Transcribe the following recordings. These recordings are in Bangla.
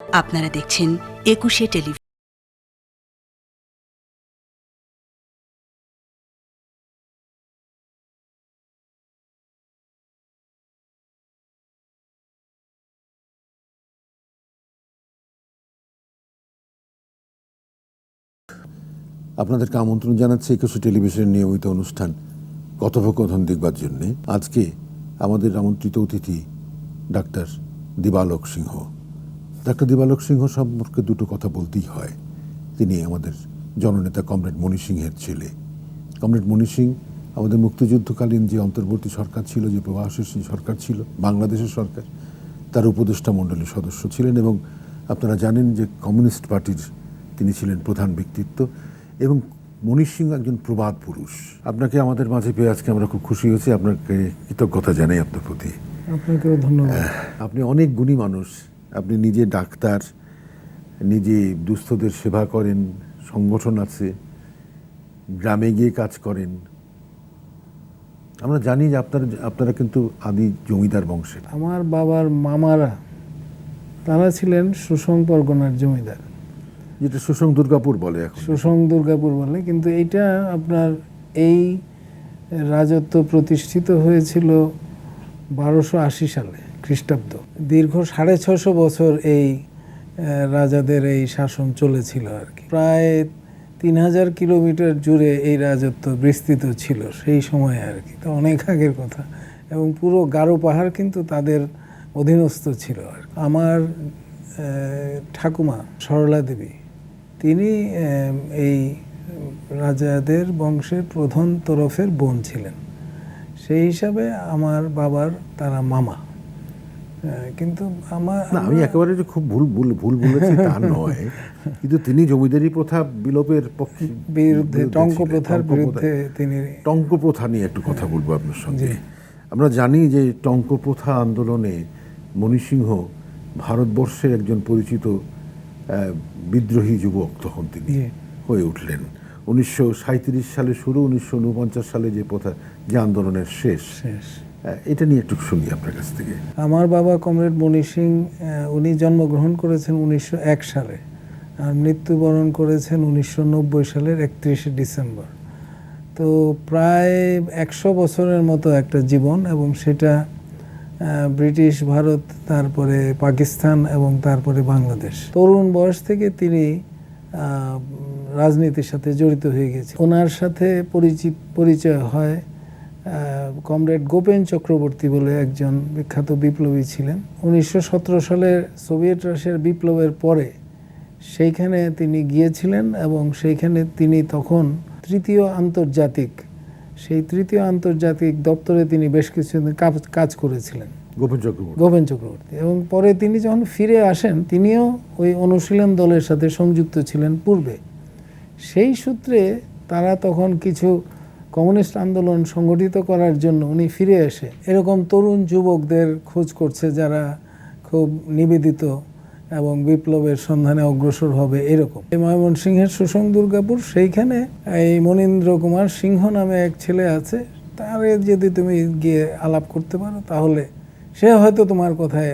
আপনারা দেখছেন একুশে টেলিভিশন। আপনাদেরকে আমন্ত্রণ জানাচ্ছি একুশে টেলিভিশনের নিয়মিত অনুষ্ঠান কথোপকথন দেখবার জন্যে। আজকে আমাদের আমন্ত্রিত অতিথি ডাক্তার দিবালক সিংহ। ডাক্তার দিবালোক সিংহ সম্পর্কে দুটো কথা বলতেই হয়। তিনি আমাদের জননেতা কমরেড মণি সিংহের ছেলে। কমরেড মণি সিং আমাদের মুক্তিযুদ্ধকালীন যে অন্তর্বর্তী সরকার ছিল যে প্রবাসী সরকার ছিল বাংলাদেশের সরকার তার উপদেষ্টা মণ্ডলীর সদস্য ছিলেন এবং আপনারা জানেন যে কমিউনিস্ট পার্টির তিনি ছিলেন প্রধান ব্যক্তিত্ব এবং মনীষ সিং একজন প্রবাদ পুরুষ। আপনাকে আমাদের মাঝে পেয়ে আজকে আমরা খুব খুশি হয়েছি। আপনাকে কৃতজ্ঞতা জানাই আপনার প্রতি। আপনাকেও ধন্যবাদ। আপনি অনেক গুণী মানুষ। আপনি নিজে ডাক্তার নিজে দুস্থদের সেবা করেন সংগঠন আছে গ্রামে গিয়ে কাজ করেন। আমরা জানি যে আপনারা আপনারা কিন্তু আদি জমিদার বংশের। আমার বাবার মামারা তারা ছিলেন সুসং পরগনার জমিদার। যেটা সুসং দুর্গাপুর বলে এখন। সুসং দুর্গাপুর বলে কিন্তু এইটা আপনার এই রাজত্ব প্রতিষ্ঠিত হয়েছিল বারোশো আশি সালে। খ্রিস্টাব্দ। দীর্ঘ সাড়ে ছশো বছর এই রাজাদের এই শাসন চলেছিল আর কি। প্রায় তিন হাজার কিলোমিটার জুড়ে এই রাজত্ব বিস্তৃত ছিল সেই সময়ে আর কি। তো অনেক আগের কথা। এবং পুরো গারো পাহাড় কিন্তু তাদের অধীনস্থ ছিল আর আমার ঠাকুমা সরলা দেবী, তিনি এই রাজাদের বংশের প্রধান তরফের বোন ছিলেন। সেই হিসাবে আমার বাবার তারা মামা। কিন্তু আমার না আমি একেবারে যে খুব ভুল ভুল ভুল বলেছি তা নয়। কিন্তু তিনি জমিদারি প্রথা বিলোপের পক্ষে বিরুদ্ধে টঙ্ক প্রথার বিরুদ্ধে তিনি টঙ্ক প্রথা নিয়ে একটু কথা বলব আপনার সঙ্গে। আমরা জানি যে টঙ্ক প্রথা আন্দোলনে মণিসিংহ ভারতবর্ষের একজন পরিচিত বিদ্রোহী যুবক তখন তিনি হয়ে উঠলেন। উনিশশো সাঁত্রিশ সালে শুরু উনিশশো উনপঞ্চাশ সালে যে প্রথা যে আন্দোলনের শেষ। শেষ। এটা নিয়ে একটু শুনি আপনার কাছ থেকে। আমার বাবা কমরেড মণি সিং উনি জন্মগ্রহণ করেছেন উনিশশো এক সালে আর মৃত্যুবরণ করেছেন উনিশশো নব্বই সালের একত্রিশে ডিসেম্বর। তো প্রায় একশো বছরের মতো একটা জীবন এবং সেটা ব্রিটিশ ভারত, তারপরে পাকিস্তান এবং তারপরে বাংলাদেশ। তরুণ বয়স থেকে তিনি রাজনীতির সাথে জড়িত হয়ে গেছে ওনার সাথে পরিচিত পরিচয় হয় কমরেড গোপেন চক্রবর্তী বলে একজন বিখ্যাত বিপ্লবী ছিলেন। উনিশশো সতেরো সালের সোভিয়েত রাশিয়ার বিপ্লবের পরে সেইখানে তিনি গিয়েছিলেন এবং সেইখানে তিনি তখন তৃতীয় আন্তর্জাতিক সেই তৃতীয় আন্তর্জাতিক দপ্তরে তিনি বেশ কিছুদিন কাজ- কাজ করেছিলেন। গোপন চক্রবর্তী। গোপেন চক্রবর্তী। এবং পরে তিনি যখন ফিরে আসেন তিনিও ওই অনুশীলন দলের সাথে সংযুক্ত ছিলেন পূর্বে। সেই সূত্রে তারা তখন কিছু কমিউনিস্ট আন্দোলন সংগঠিত করার জন্য উনি ফিরে এসে এরকম তরুণ যুবকদের খোঁজ করছে যারা খুব নিবেদিত এবং বিপ্লবের সন্ধানে অগ্রসর হবে এরকম। এই ময়মনসিংহের সুসং দুর্গাপুর, সেইখানে এই মনীন্দ্র কুমার সিংহ নামে এক ছেলে আছে, তার যদি তুমি গিয়ে আলাপ করতে পারো তাহলে সে হয়তো তোমার কথায়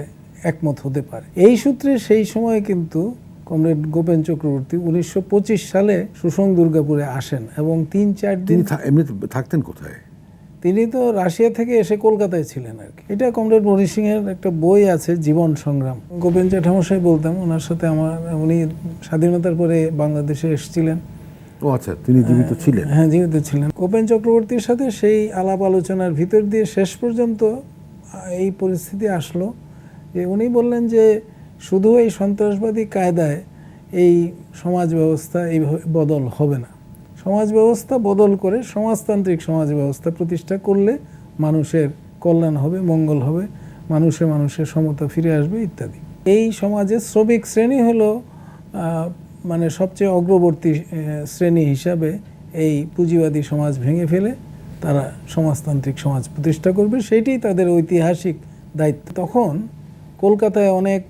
একমত হতে পারে। এই সূত্রে সেই সময় কিন্তু কমরেড গোপেন চক্রবর্তী উনিশশো পঁচিশ সালে সুসং দুর্গাপুরে আসেন এবং তিন চার দিন এমনি থাকতেন কোথায়? তিনি তো রাশিয়া থেকে এসে কলকাতায় ছিলেন আর কি। এটা কমরেড মণি সিংয়ের একটা বই আছে জীবন সংগ্রাম। গোপেন জ্যাঠামশাই বলতাম ওনার সাথে আমার উনি স্বাধীনতার পরে বাংলাদেশে এসেছিলেন। ও আচ্ছা তিনি জীবিত ছিলেন? হ্যাঁ জীবিত ছিলেন। কোপেন চক্রবর্তীর সাথে সেই আলাপ আলোচনার ভিতর দিয়ে শেষ পর্যন্ত এই পরিস্থিতি আসলো যে উনি বললেন যে শুধু এই সন্ত্রাসবাদী কায়দায় এই সমাজ ব্যবস্থা এইভাবে বদল হবে না। সমাজ ব্যবস্থা বদল করে সমাজতান্ত্রিক সমাজ ব্যবস্থা প্রতিষ্ঠা করলে মানুষের কল্যাণ হবে, মঙ্গল হবে, মানুষে মানুষের সমতা ফিরে আসবে ইত্যাদি। এই সমাজে শ্রমিক শ্রেণি হলো মানে সবচেয়ে অগ্রবর্তী শ্রেণি হিসাবে এই পুঁজিবাদী সমাজ ভেঙে ফেলে, তারা সমাজতান্ত্রিক সমাজ প্রতিষ্ঠা করবে। সেইটাই তাদের ঐতিহাসিক দায়িত্ব। তখন কলকাতায় অনেক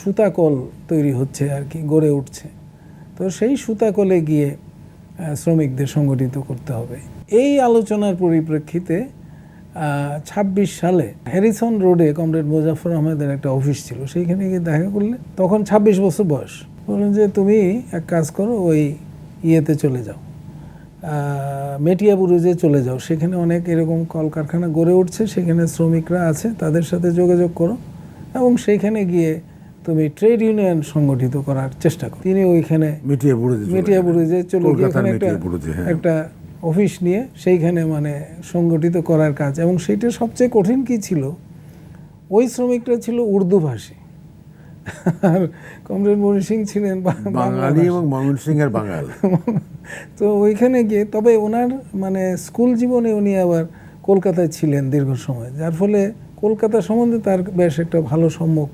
সুতাকল তৈরি হচ্ছে আর কি গড়ে উঠছে। তো সেই সুতাকলে গিয়ে শ্রমিকদের সংগঠিত করতে হবে। এই আলোচনার পরিপ্রেক্ষিতে আহ, ছাব্বিশ সালে হ্যারিসন রোডে কমরেড মোজাফর আহমেদের একটা অফিস ছিল। সেইখানে গিয়ে দেখা করলে তখন ছাব্বিশ বছর বয়স। বললেন যে তুমি এক কাজ করো ওই ইয়েতে চলে যাও। মেটিয়া বুরুজে চলে যাও। সেখানে অনেক এরকম কলকারখানা গড়ে উঠছে। সেখানে শ্রমিকরা আছে তাদের সাথে যোগাযোগ করো। এবং সেইখানে গিয়ে তুমি ট্রেড ইউনিয়ন সংগঠিত করার চেষ্টা করো। তিনি ওইখানে মিটিয়ে বুড়েছে মেটিয়া চলে গিয়ে একটা বুরুজে, হ্যাঁ। একটা অফিস নিয়ে সেইখানে মানে সংগঠিত করার কাজ। এবং সেইটা সবচেয়ে কঠিন কি ছিল? ওই শ্রমিকরা ছিল উর্দু ভাষী। আর কমরেড মনি সিং ছিলেন বাঙালি এবং ময়মনসিংহ এর বাঙাল। তো ওইখানে গিয়ে তবে ওনার মানে স্কুল জীবনে উনি আবার কলকাতায় ছিলেন দীর্ঘ সময়। যার ফলে কলকাতা সম্বন্ধে তার বেশ একটা ভালো সম্মুখ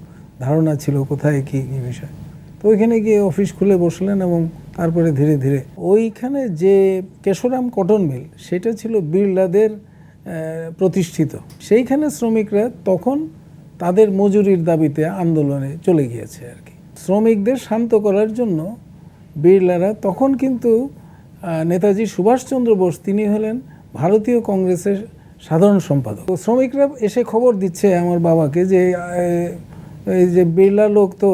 ধারণা ছিল কোথায় কি কি বিষয়। তো ওইখানে গিয়ে অফিস খুলে বসলেন এবং তারপরে ধীরে ধীরে ওইখানে যে কেশরাম কটন মিল, সেটা ছিল বিড়লাদের প্রতিষ্ঠিত। সেইখানে শ্রমিকরা তখন তাদের মজুরির দাবিতে আন্দোলনে চলে গিয়েছে আর কি। শ্রমিকদের শান্ত করার জন্য বিড়লারা তখন কিন্তু নেতাজি সুভাষচন্দ্র বোস, তিনি হলেন ভারতীয় কংগ্রেসের সাধারণ সম্পাদক। শ্রমিকরা এসে খবর দিচ্ছে আমার বাবাকে যে এই যে বিড়লা লোক তো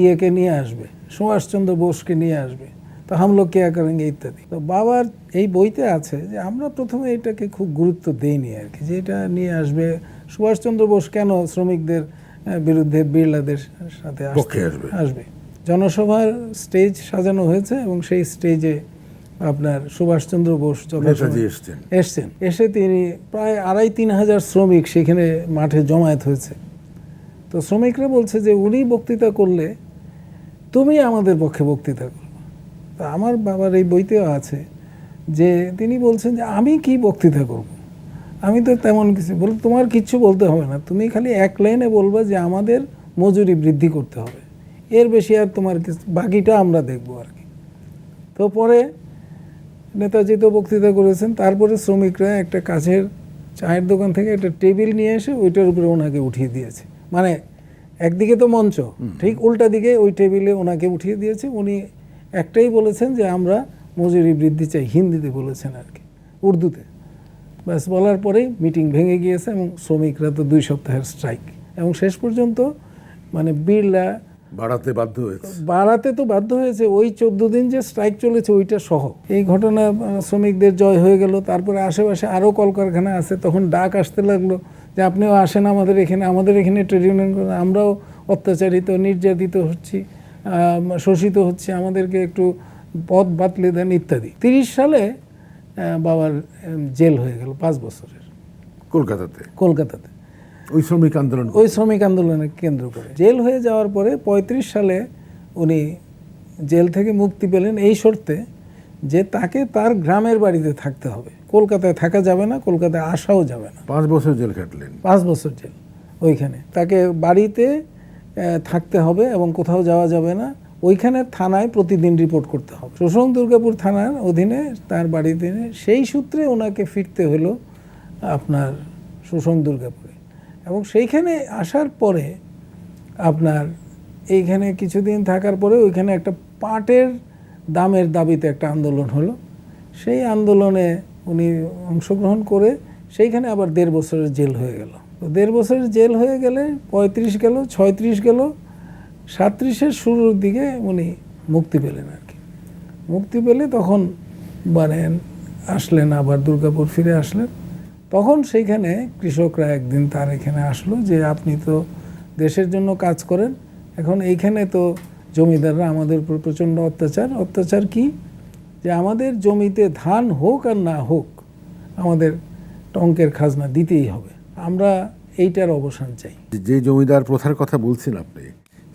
ইয়েকে নিয়ে আসবে সুভাষচন্দ্র বোসকে নিয়ে আসবে তো হাম লোক কেয়া করেঙ্গে ইত্যাদি। তো বাবার এই বইতে আছে যে আমরা প্রথমে এটাকে খুব গুরুত্ব দেইনি আর কি যে এটা নিয়ে আসবে সুভাষচন্দ্র বোস কেন শ্রমিকদের বিরুদ্ধে বিড়লাদের সাথে আসবে। আসবে? জনসভার স্টেজ সাজানো হয়েছে এবং সেই স্টেজে আপনার সুভাষচন্দ্র বোস নেতাজি এসছেন। এসছেন। এসে তিনি প্রায় আড়াই তিন হাজার শ্রমিক সেখানে মাঠে জমায়েত হয়েছে। তো শ্রমিকরা বলছে যে উনি বক্তৃতা করলে তুমি আমাদের পক্ষে বক্তৃতা করো। তা আমার বাবার এই বইতেও আছে যে তিনি বলছেন যে আমি কি বক্তৃতা করব? আমি তো তেমন কিছু বল তোমার কিচ্ছু বলতে হবে না। তুমি খালি এক লাইনে বলবা যে আমাদের মজুরি বৃদ্ধি করতে হবে। এর বেশি আর তোমার বাকিটা আমরা দেখব আর কি। তো পরে নেতাজি তো বক্তৃতা করেছেন তারপরে শ্রমিকরা একটা কাছের চায়ের দোকান থেকে একটা টেবিল নিয়ে এসে ওইটার উপরে ওনাকে উঠিয়ে দিয়েছে। মানে একদিকে তো মঞ্চ ঠিক উল্টা দিকে ওই টেবিলে ওনাকে উঠিয়ে দিয়েছে। উনি একটাই বলেছেন যে আমরা মজুরি বৃদ্ধি চাই হিন্দিতে বলেছেন আর কি উর্দুতে। ব্যাস বলার পরেই মিটিং ভেঙে গিয়েছে এবং শ্রমিকরা তো দুই সপ্তাহের স্ট্রাইক। এবং শেষ পর্যন্ত মানে বিড়লা বাড়াতে বাধ্য হয়েছে। বাড়াতে তো বাধ্য হয়েছে। ওই চোদ্দ দিন যে স্ট্রাইক চলেছে ওইটা সহ। এই ঘটনা শ্রমিকদের জয় হয়ে গেল। তারপরে আশেপাশে আরও কলকারখানা আছে। তখন ডাক আসতে লাগল যে আপনিও আসেন আমাদের এখানে। আমাদের এখানে ট্রেড ইউনিয়ন আমরাও অত্যাচারিত নির্যাতিত হচ্ছি শোষিত হচ্ছে। আমাদেরকে একটু পথ বাতলে দেন ইত্যাদি। তিরিশ সালে বাবার জেল হয়ে গেল পাঁচ বছরের। কলকাতাতে? কলকাতাতে। ওই শ্রমিক আন্দোলন ওই শ্রমিক আন্দোলনের কেন্দ্র করে। জেল হয়ে যাওয়ার পরে ৩৫ সালে উনি জেল থেকে মুক্তি পেলেন এই শর্তে যে তাকে তার গ্রামের বাড়িতে থাকতে হবে। কলকাতায় থাকা যাবে না কলকাতায় আসাও যাবে না। পাঁচ বছর জেল খাটলেন পাঁচ বছর জেল ওইখানে। তাকে বাড়িতে থাকতে হবে এবং কোথাও যাওয়া যাবে না। ওইখানে থানায় প্রতিদিন রিপোর্ট করতে হবে। শোষণ দুর্গাপুর থানার অধীনে তার বাড়িতে সেই সূত্রে ওনাকে ফিরতে হলো আপনার শোষণ দুর্গাপুরে। এবং সেইখানে আসার পরে আপনার এইখানে কিছুদিন থাকার পরে ওইখানে একটা পাটের দামের দাবিতে একটা আন্দোলন হলো। সেই আন্দোলনে উনি অংশগ্রহণ করে সেইখানে আবার দেড় বছরের জেল হয়ে গেল। তো দেড় বছরের জেল হয়ে গেলে পঁয়ত্রিশ গেল, ছয়ত্রিশ গেল সাত্রিশের শুরুর দিকে উনি মুক্তি পেলেন আর কি। মুক্তি পেলে তখন মানে আসলেন, আবার দুর্গাপুর ফিরে আসলেন। তখন সেইখানে কৃষকরা একদিন তার এখানে আসলো যে, আপনি তো দেশের জন্য কাজ করেন, এখন এইখানে তো জমিদাররা আমাদের উপর প্রচণ্ড অত্যাচার। অত্যাচার কি? যে আমাদের জমিতে ধান হোক আর না হোক, আমাদের টঙ্কের খাজনা দিতেই হবে। আমরা এইটার অবসান চাই। যে- জমিদার প্রথার কথা বলছেন আপনি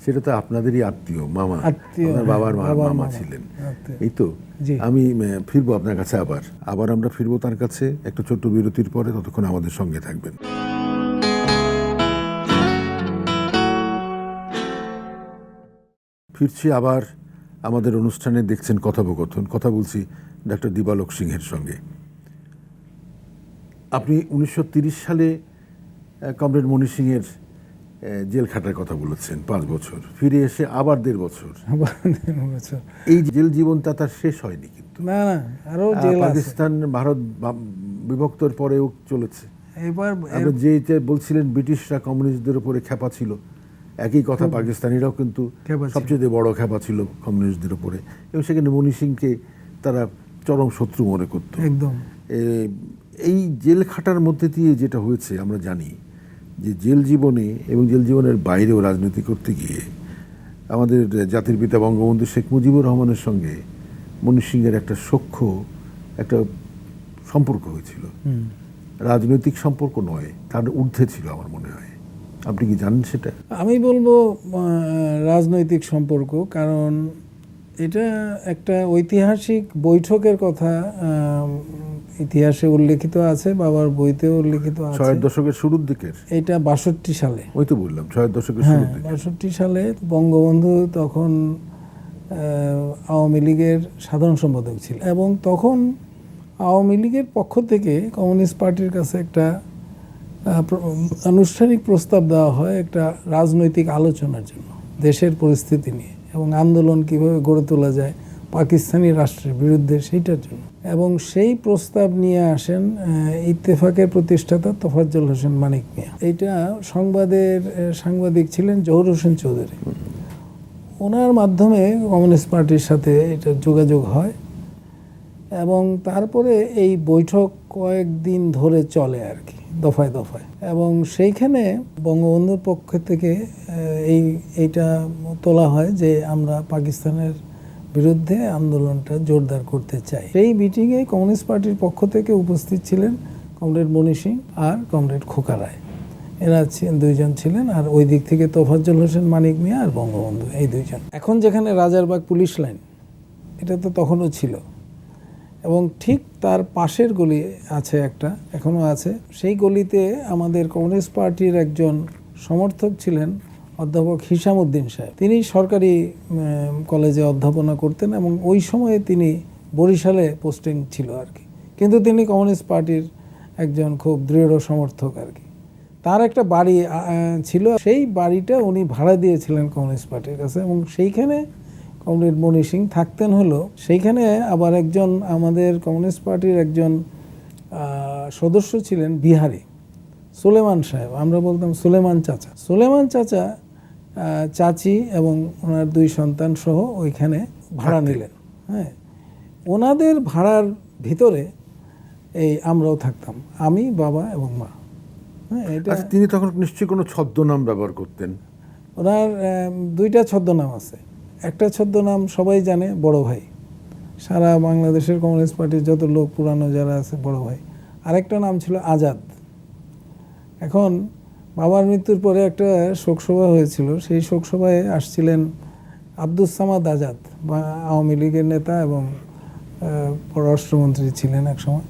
সেটা তো আপনাদেরই আত্মীয় মামা। আপনার হ্যাঁ, বাবার বাবার মামা। ছিলেন। এই তো আমি ফিরবো আপনার কাছে আবার। আবার আমরা ফিরবো তার কাছে একটা ছোট্ট বিরতির পরে ততক্ষণ আমাদের সঙ্গে থাকবেন। ফিরছি আবার আমাদের অনুষ্ঠানে দেখছেন কথোপকথন। কথা বলছি ডক্টর দিবালক সিংহের সঙ্গে। আপনি উনিশশো সালে কমরেড মণি সিংয়ের জেল খাটার কথা বলেছেন পাঁচ বছর। ফিরে এসে আবার দেড় বছর। এই জেল জীবনটা তার শেষ হয়নি কিন্তু। না না জেল পাকিস্তান ভারত বিভক্তর পরেও চলেছে। এবার যে যে বলছিলেন ব্রিটিশরা কমিউনিস্টদের উপরে খেপা ছিল একই কথা পাকিস্তানিরাও কিন্তু সবচেয়ে বড় খেপা ছিল কমিউনিস্টদের উপরে। এবং সেখানে মনি সিংকে তারা চরম শত্রু মনে করত। একদম। এই জেল খাটার মধ্যে দিয়ে যেটা হয়েছে আমরা জানি যে জেল জীবনে এবং জেল জীবনের বাইরেও রাজনীতি করতে গিয়ে আমাদের জাতির পিতা বঙ্গবন্ধু শেখ মুজিবুর রহমানের সঙ্গে মনি সিংয়ের একটা সখ্য একটা সম্পর্ক হয়েছিল। রাজনৈতিক সম্পর্ক নয় তার ঊর্ধ্বে ছিল আমার মনে হয়। আপনি কি জানেন সেটা? আমি বলব রাজনৈতিক সম্পর্ক কারণ এটা একটা ঐতিহাসিক বৈঠকের কথা ইতিহাসে উল্লেখিত আছে বাবার বইতেও উল্লেখিত আছে। ছয়ের দশকের শুরুর দিকের? এটা বাষট্টি সালে। ওই তো বললাম ছয়ের দশকের হ্যাঁ শুরুর দিকে বাষট্টি সালে বঙ্গবন্ধু তখন আওয়ামী লীগের সাধারণ সম্পাদক ছিল এবং তখন আওয়ামী লীগের পক্ষ থেকে কমিউনিস্ট পার্টির কাছে একটা আনুষ্ঠানিক প্রস্তাব দেওয়া হয় একটা রাজনৈতিক আলোচনার জন্য দেশের পরিস্থিতি নিয়ে। এবং আন্দোলন কীভাবে গড়ে তোলা যায় পাকিস্তানি রাষ্ট্রের বিরুদ্ধে সেইটার জন্য। এবং সেই প্রস্তাব নিয়ে আসেন ইত্তেফাকের প্রতিষ্ঠাতা তোফাজ্জল হোসেন মানিক মিয়া। এইটা সংবাদের সাংবাদিক ছিলেন জহুর হোসেন চৌধুরী। ওনার মাধ্যমে কমিউনিস্ট পার্টির সাথে এটা যোগাযোগ হয়। এবং তারপরে এই বৈঠক কয়েকদিন ধরে চলে আর কি, দফায় দফায়। এবং সেইখানে বঙ্গবন্ধুর পক্ষ থেকে এই, এইটা তোলা হয় যে আমরা পাকিস্তানের বিরুদ্ধে আন্দোলনটা জোরদার করতে চাই। সেই মিটিংয়ে কমিউনিস্ট পার্টির পক্ষ থেকে উপস্থিত ছিলেন কমরেড মনি সিং আর কমরেড খোকা রায়। এরা দুইজন ছিলেন আর ওই দিক থেকে তোফাজ্জল হোসেন, মানিক মিয়া আর বঙ্গবন্ধু, এই দুইজন। এখন যেখানে রাজারবাগ পুলিশ লাইন, এটা তো তখনও ছিল। এবং ঠিক তার পাশের গলি আছে একটা এখনও আছে। সেই গলিতে আমাদের কমিউনিস্ট পার্টির একজন সমর্থক ছিলেন অধ্যাপক হিসাম উদ্দিন সাহেব। তিনি সরকারি কলেজে অধ্যাপনা করতেন এবং ওই সময়ে তিনি বরিশালে পোস্টিং ছিল আর কি। কিন্তু তিনি কমিউনিস্ট পার্টির একজন খুব দৃঢ় সমর্থক আর কি। তার একটা বাড়ি ছিল। সেই বাড়িটা উনি ভাড়া দিয়েছিলেন কমিউনিস্ট পার্টির কাছে এবং সেইখানে কমরেড মনি সিং থাকতেন হলো সেইখানে আবার একজন আমাদের কমিউনিস্ট পার্টির একজন সদস্য ছিলেন বিহারি সুলেমান সাহেব। আমরা বলতাম সুলেমান চাচা। সুলেমান চাচা চাচি এবং ওনার দুই সন্তান সহ ওইখানে ভাড়া নিলেন হ্যাঁ। ওনাদের ভাড়ার ভিতরে এই আমরাও থাকতাম আমি বাবা এবং মা। হ্যাঁ এটা আচ্ছা তিনি তখন নিশ্চয়ই কোনো ছদ্মনাম ব্যবহার করতেন? ওনার দুইটা ছদ্মনাম আছে। একটা ছদ্মনাম সবাই জানে, বড় ভাই। সারা বাংলাদেশের কমিউনিস্ট পার্টির যত লোক, পুরানো যারা আছে, বড় ভাই। আরেকটা নাম ছিল আজাদ। এখন বাবার মৃত্যুর পরে একটা শোকসভা হয়েছিল। সেই শোকসভায় আসছিলেন আব্দুস সামাদ আজাদ, বা আওয়ামী লীগের নেতা এবং পররাষ্ট্রমন্ত্রী ছিলেন এক সময়।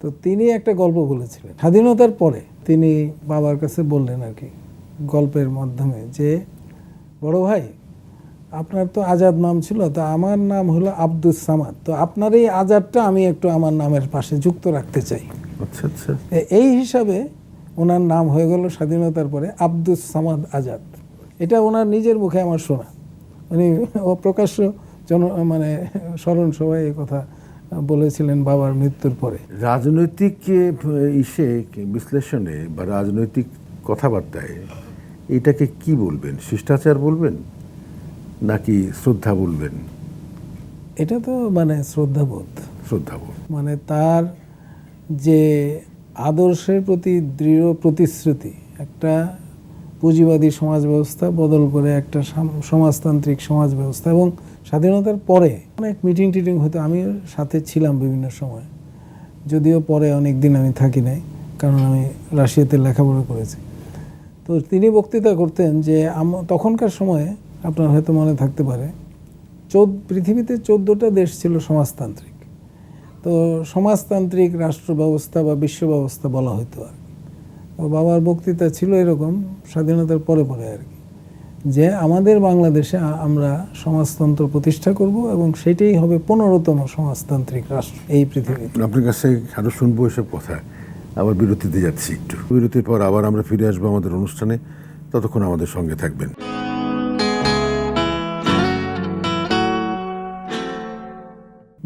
তো তিনি একটা গল্প বলেছিলেন। স্বাধীনতার পরে তিনি বাবার কাছে বললেন আর কি, গল্পের মাধ্যমে যে, বড় ভাই আপনার তো আজাদ নাম ছিল তো আমার নাম হলো আব্দুস সামাদ। তো আপনার এই আজাদটা আমি একটু আমার নামের পাশে যুক্ত রাখতে চাই। আচ্ছা আচ্ছা। এই হিসাবে ওনার নাম হয়ে গেল স্বাধীনতার পরে আব্দুস সামাদ আজাদ। এটা ওনার নিজের মুখে আমার শোনা। উনি ও প্রকাশ্য জন মানে স্মরণ সভায় এই কথা বলেছিলেন বাবার মৃত্যুর পরে। রাজনৈতিক ইসে বিশ্লেষণে বা রাজনৈতিক কথাবার্তায় এটাকে কি বলবেন? শিষ্টাচার বলবেন? নাকি শ্রদ্ধা বলবেন? এটা তো মানে শ্রদ্ধাবোধ। শ্রদ্ধাবোধ। মানে তার যে আদর্শের প্রতি দৃঢ় প্রতিশ্রুতি একটা পুঁজিবাদী সমাজ ব্যবস্থা বদল করে একটা সাম- সমাজতান্ত্রিক সমাজ ব্যবস্থা এবং স্বাধীনতার পরে অনেক মিটিং টিটিং হতো। আমি সাথে ছিলাম বিভিন্ন সময়। যদিও পরে অনেক দিন আমি থাকি নাই কারণ আমি রাশিয়াতে লেখাপড়া করেছি। তো তিনি বক্তৃতা করতেন যে আম- তখনকার সময়ে আপনার হয়তো মনে থাকতে পারে। চোদ্দ, পৃথিবীতে চোদ্দোটা দেশ ছিল সমাজতান্ত্রিক। তো সমাজতান্ত্রিক রাষ্ট্র ব্যবস্থা বা বিশ্ব ব্যবস্থা বলা হতো আর তো বাবার বক্তৃতা ছিল এরকম, স্বাধীনতার পরে পরে আর কি। যে আমাদের বাংলাদেশে আমরা সমাজতন্ত্র প্রতিষ্ঠা করব এবং সেটাই হবে পনেরোতম সমাজতান্ত্রিক রাষ্ট্র এই পৃথিবীতে। আপনার কাছে আরও শুনব এসব কথা। আবার বিরতিতে যাচ্ছি একটু। বিরতির পর আবার আমরা ফিরে আসব আমাদের অনুষ্ঠানে। ততক্ষণ আমাদের সঙ্গে থাকবেন।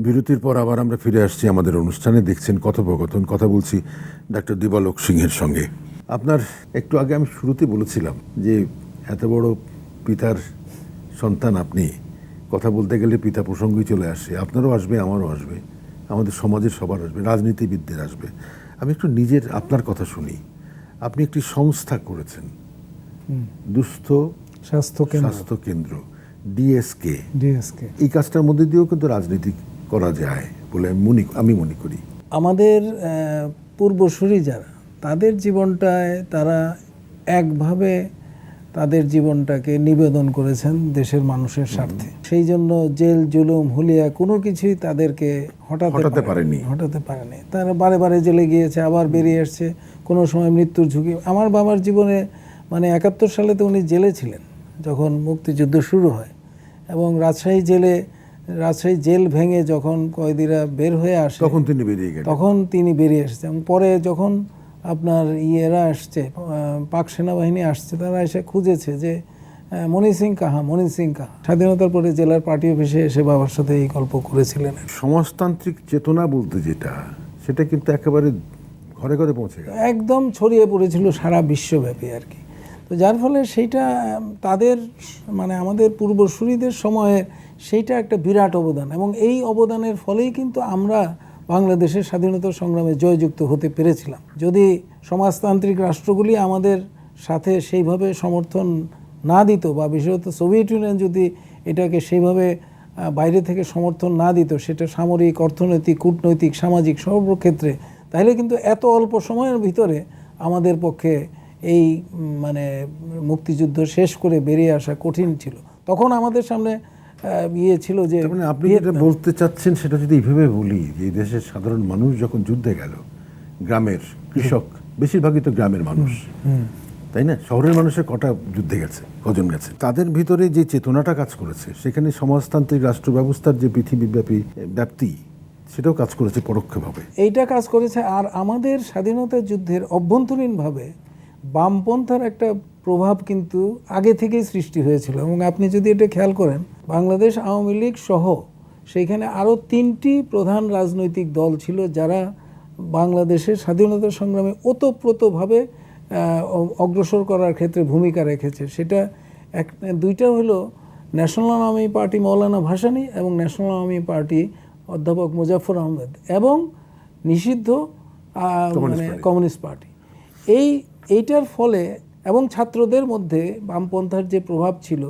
বিরতির পর আবার আমরা ফিরে আসছি আমাদের অনুষ্ঠানে। দেখছেন কথোপকথন কথা বলছি ডাক্তার দিবালোক সিংহের সঙ্গে। আপনার একটু আগে আমি শুরুতে বলেছিলাম যে এত বড় পিতার সন্তান আপনি। কথা বলতে গেলে পিতা প্রসঙ্গই চলে আসে। আপনারও আসবে আমারও আসবে। আমাদের সমাজের সবার আসবে রাজনীতিবিদদের আসবে। আমি একটু নিজের আপনার কথা শুনি। আপনি একটি সংস্থা করেছেন। দুস্থ স্বাস্থ্য কেন্দ্র স্বাস্থ্য কেন্দ্র ডিএসকে। ডিএসকে। এই কাজটার মধ্যে দিয়েও কিন্তু রাজনীতি করা যায় বলে মনে আমি মনে করি। আমাদের পূর্বসূরি যারা তাদের জীবনটায় তারা একভাবে তাদের জীবনটাকে নিবেদন করেছেন দেশের মানুষের স্বার্থে। সেই জন্য জেল জুলুম হুলিয়া কোনো কিছুই তাদেরকে হঠাতে পারেনি। হঠাতে পারেনি। তারা বারে বারে জেলে গিয়েছে আবার বেরিয়ে এসছে কোনো সময় মৃত্যুর ঝুঁকি। আমার বাবার জীবনে মানে একাত্তর সালে তো উনি জেলে ছিলেন যখন মুক্তিযুদ্ধ শুরু হয় এবং রাজশাহী জেলে রাজশাহী জেল ভেঙে যখন কয়েদিরা বের হয়ে আসে তখন তিনি বেরিয়ে গেলেন। তখন তিনি বেরিয়ে এসেছেন এবং পরে যখন আপনার ইয়েরা আসছে পাক সেনাবাহিনী আসছে তারা এসে খুঁজেছে যে মনি সিং কাহা মনি সিং কাহা। স্বাধীনতার পরে জেলার পার্টি অফিসে এসে বাবার সাথে এই গল্প করেছিলেন। সমাজতান্ত্রিক চেতনা বলতে যেটা সেটা কিন্তু একেবারে ঘরে ঘরে পৌঁছে গেল। একদম ছড়িয়ে পড়েছিল সারা বিশ্বব্যাপী আর কি। তো যার ফলে সেইটা তাদের মানে আমাদের পূর্বসূরিদের সময়ে সেইটা একটা বিরাট অবদান এবং এই অবদানের ফলেই কিন্তু আমরা বাংলাদেশের স্বাধীনতা সংগ্রামে জয়যুক্ত হতে পেরেছিলাম। যদি সমাজতান্ত্রিক রাষ্ট্রগুলি আমাদের সাথে সেইভাবে সমর্থন না দিত বা বিশেষত সোভিয়েত ইউনিয়ন যদি এটাকে সেইভাবে বাইরে থেকে সমর্থন না দিত, সেটা সামরিক, অর্থনৈতিক, কূটনৈতিক, সামাজিক সর্বক্ষেত্রে, তাহলে কিন্তু এত অল্প সময়ের ভিতরে আমাদের পক্ষে এই মানে মুক্তিযুদ্ধ শেষ করে বেরিয়ে আসা কঠিন ছিল। তখন আমাদের সামনে ইয়ে ছিল যে মানে আপনি যেটা বলতে চাচ্ছেন সেটা যদি এইভাবে বলি যে এই দেশের সাধারণ মানুষ যখন যুদ্ধে গেল গ্রামের কৃষক বেশিরভাগই তো গ্রামের মানুষ। তাই না? শহরের মানুষের কটা যুদ্ধে গেছে কজন গেছে? তাদের ভিতরে যে চেতনাটা কাজ করেছে সেখানে সমাজতান্ত্রিক রাষ্ট্র ব্যবস্থার যে পৃথিবীব্যাপী ব্যাপ্তি সেটাও কাজ করেছে পরোক্ষভাবে। এইটা কাজ করেছে আর আমাদের স্বাধীনতা যুদ্ধের অভ্যন্তরীণভাবে বামপন্থার একটা প্রভাব কিন্তু আগে থেকেই সৃষ্টি হয়েছিল এবং আপনি যদি এটা খেয়াল করেন বাংলাদেশ আওয়ামী লীগ সহ সেইখানে আরও তিনটি প্রধান রাজনৈতিক দল ছিল যারা বাংলাদেশের স্বাধীনতা সংগ্রামে ওতপ্রোতভাবে অগ্রসর করার ক্ষেত্রে ভূমিকা রেখেছে। সেটা এক দুইটা হলো ন্যাশনাল আওয়ামী পার্টি মৌলানা ভাসানী এবং ন্যাশনাল আওয়ামী পার্টি অধ্যাপক মুজাফর আহমেদ এবং নিষিদ্ধ মানে কমিউনিস্ট পার্টি। এই এইটার ফলে এবং ছাত্রদের মধ্যে বামপন্থার যে প্রভাব ছিল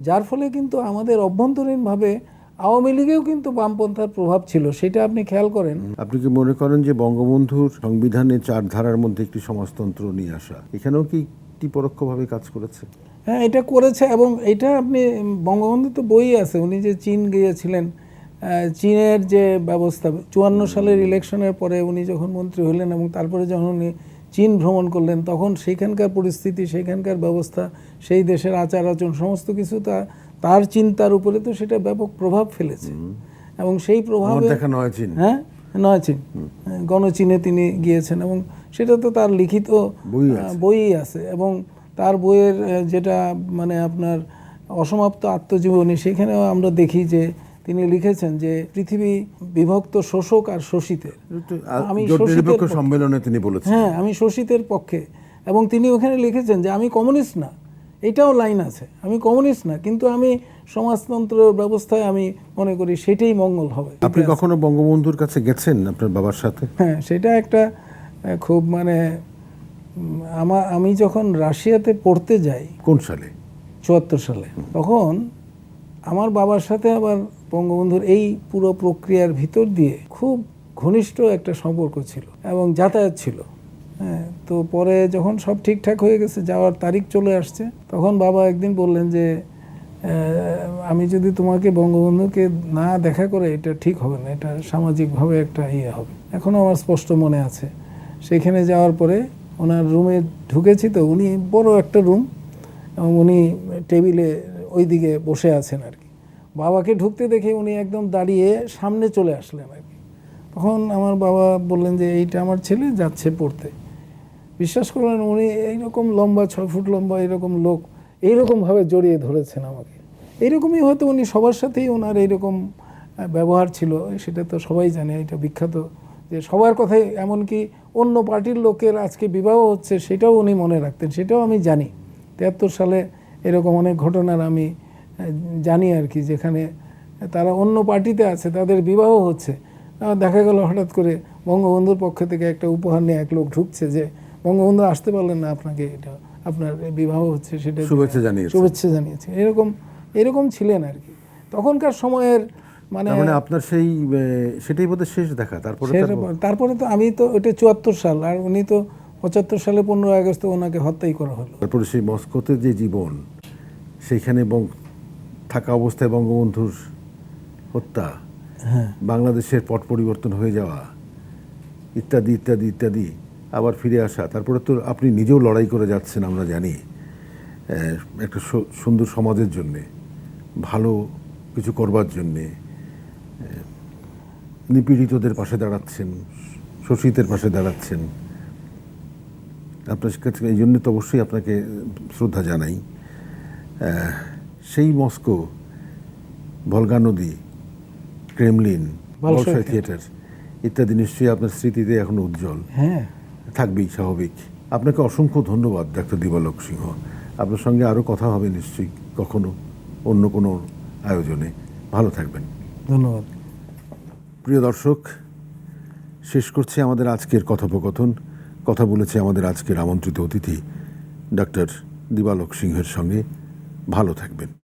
যার ফলে কিন্তু আমাদের অভ্যন্তরীণভাবে আওয়ামী লীগেও কিন্তু বামপন্থার প্রভাব ছিল সেটা আপনি খেয়াল করেন? আপনি কি মনে করেন যে বঙ্গবন্ধুর সংবিধানে চার ধারার মধ্যে একটি সমাজতন্ত্র নিয়ে আসা এখানেও কি একটি পরোক্ষভাবে কাজ করেছে? হ্যাঁ এটা করেছে এবং এটা আপনি বঙ্গবন্ধু তো বই আছে উনি যে চীন গিয়েছিলেন চীনের যে ব্যবস্থা চুয়ান্ন সালের ইলেকশনের পরে উনি যখন মন্ত্রী হলেন এবং তারপরে যখন উনি চীন ভ্রমণ করলেন তখন সেখানকার পরিস্থিতি সেখানকার ব্যবস্থা সেই দেশের আচার আচরণ সমস্ত কিছু তা তার চিন্তার উপরে তো সেটা ব্যাপক প্রভাব ফেলেছে। এবং সেই প্রভাবে হ্যাঁ? নয় চীন। গণচীনে তিনি গিয়েছেন এবং সেটা তো তার লিখিত বই আছে। এবং তার বইয়ের যেটা মানে আপনার অসমাপ্ত আত্মজীবনী সেখানেও আমরা দেখি যে তিনি লিখেছেন যে পৃথিবী বিভক্ত শোষক আর শোষিতের আমি শোষিতের সম্মেলনে তিনি বলেছেন। হ্যাঁ আমি শোষিতের পক্ষে। এবং তিনি ওখানে লিখেছেন যে আমি কমিউনিস্ট না। এটাও লাইন আছে। আমি কমিউনিস্ট না কিন্তু আমি সমাজতন্ত্র ব্যবস্থায় আমি মনে করি সেটাই মঙ্গল হবে। আপনি কখনো বঙ্গবন্ধুর কাছে গেছেন আপনার বাবার সাথে? হ্যাঁ সেটা একটা খুব মানে আমার আমি যখন রাশিয়াতে পড়তে যাই কোন সালে? চুয়াত্তর সালে তখন আমার বাবার সাথে আবার বঙ্গবন্ধুর এই পুরো প্রক্রিয়ার ভিতর দিয়ে খুব ঘনিষ্ঠ একটা সম্পর্ক ছিল এবং যাতায়াত ছিল। হ্যাঁ তো পরে যখন সব ঠিকঠাক হয়ে গেছে, যাওয়ার তারিখ চলে আসছে, তখন বাবা একদিন বললেন যে আমি যদি তোমাকে বঙ্গবন্ধুকে না দেখা করে, এটা ঠিক হবে না, এটা সামাজিকভাবে একটা ইয়ে হবে। এখনও আমার স্পষ্ট মনে আছে। সেখানে যাওয়ার পরে ওনার রুমে ঢুকেছি তো, উনি বড় একটা রুম এবং উনি টেবিলে ওই দিকে বসে আছেন আর বাবাকে ঢুকতে দেখে উনি একদম দাঁড়িয়ে সামনে চলে আসলেন আর কি। তখন আমার বাবা বললেন যে, এইটা আমার ছেলে, যাচ্ছে পড়তে। বিশ্বাস করলেন উনি এইরকম লম্বা, ছয় ফুট লম্বা এরকম লোক, এইরকমভাবে জড়িয়ে ধরেছেন আমাকে। এইরকমই হয়তো উনি সবার সাথেই ওনার এইরকম ব্যবহার ছিল, সেটা তো সবাই জানে, এটা বিখ্যাত যে, সবার কথাই এমনকি অন্য পার্টির লোকের আজকে বিবাহ হচ্ছে, সেটাও উনি মনে রাখতেন, সেটাও আমি জানি। তিয়াত্তর সালে এরকম অনেক ঘটনার আমি জানি আর কি যেখানে তারা অন্য পার্টিতে আছে তাদের বিবাহ হচ্ছে। দেখা গেল হঠাৎ করে বঙ্গবন্ধুর পক্ষ থেকে একটা উপহার নিয়ে এক লোক ঢুকছে যে বঙ্গবন্ধু আসতে পারলেন না আপনাকে এটা আপনার বিবাহ হচ্ছে সেটা শুভেচ্ছা জানিয়েছে। শুভেচ্ছা জানিয়েছে। এরকম এরকম ছিলেন আর কি। তখনকার সময়ের মানে মানে আপনার সেই সেটাই বোধহয় শেষ দেখা তারপরে তারপরে তো আমি তো ওটা চুয়াত্তর সাল আর উনি তো পঁচাত্তর সালে পনেরো আগস্ট ওনাকে হত্যাই করা হলো। তারপরে সেই মস্কোতে যে জীবন সেইখানে থাকা অবস্থায় বঙ্গবন্ধুর হত্যা হ্যাঁ। বাংলাদেশের পট পরিবর্তন হয়ে যাওয়া ইত্যাদি ইত্যাদি ইত্যাদি আবার ফিরে আসা। তারপরে তো আপনি নিজেও লড়াই করে যাচ্ছেন আমরা জানি একটা সুন্দর সমাজের জন্যে ভালো কিছু করবার জন্যে নিপীড়িতদের পাশে দাঁড়াচ্ছেন শোষিতের পাশে দাঁড়াচ্ছেন। আপনার কাছে এই জন্য তো অবশ্যই আপনাকে শ্রদ্ধা জানাই। সেই মস্কো ভলগা নদী ক্রেমলিন বলশয় থিয়েটার ইত্যাদি নিশ্চয়ই আপনার স্মৃতিতে এখন উজ্জ্বল। হ্যাঁ। থাকবেই স্বাভাবিক। আপনাকে অসংখ্য ধন্যবাদ ডাক্তার দিবালক সিংহ। আপনার সঙ্গে আরও কথা হবে নিশ্চয়ই কখনো অন্য কোনো আয়োজনে। ভালো থাকবেন। ধন্যবাদ। প্রিয় দর্শক শেষ করছি আমাদের আজকের কথোপকথন। কথা বলেছে আমাদের আজকের আমন্ত্রিত অতিথি ডাক্তার দিবালক সিংহের সঙ্গে। ভালো থাকবেন।